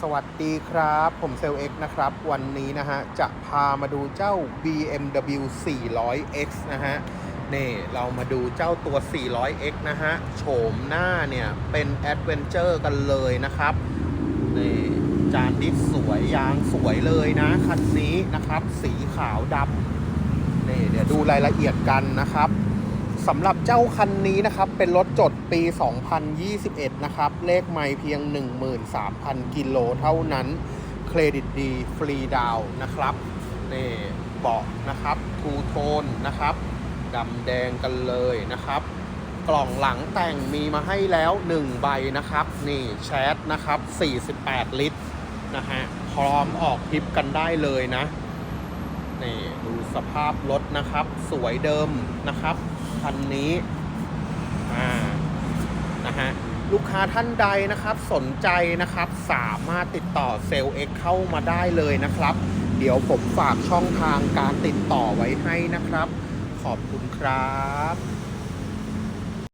สวัสดีครับ ผมเซลเอ็กนะครับ วันนี้นะฮะ จะพามาดูเจ้า BMW 400X นะฮะนี่เรามาดูเจ้าตัว 400X นะฮะ โฉมหน้าเนี่ย เป็นแอดเวนเจอร์กันเลยนะครับนี่จานดิสสวยยางสวยเลยนะ คันนี้นะครับ สีขาวดำนี่เดี๋ยวดูรายละเอียดกันนะครับ สำหรับเจ้าคันนี้นะครับ เป็นรถจดปี 2021 นะครับ เลขไม่เพียง 13,000 กิโลเท่านั้น เครดิตดี ฟรีดาวนะครับนี่เบาะนะครับทูโทนนะครับดำแดงกันเลยนะครับ กล่องหลังแต่งมีมาให้แล้ว 1 ใบนะครับ นี่แชทนะครับ 48 ลิตรนะฮะพร้อมออกทริปกันได้เลยนะนี่ดู สภาพรถนะครับ สวยเดิมนะครับคันนี้อ่านะฮะลูกค้าท่านใดนะครับสนใจนะครับสามารถติดต่อเซลล์เอ็กเข้ามาได้เลยนะครับ เดี๋ยวผมฝากช่องทางการติดต่อไว้ให้นะครับ ขอบคุณครับ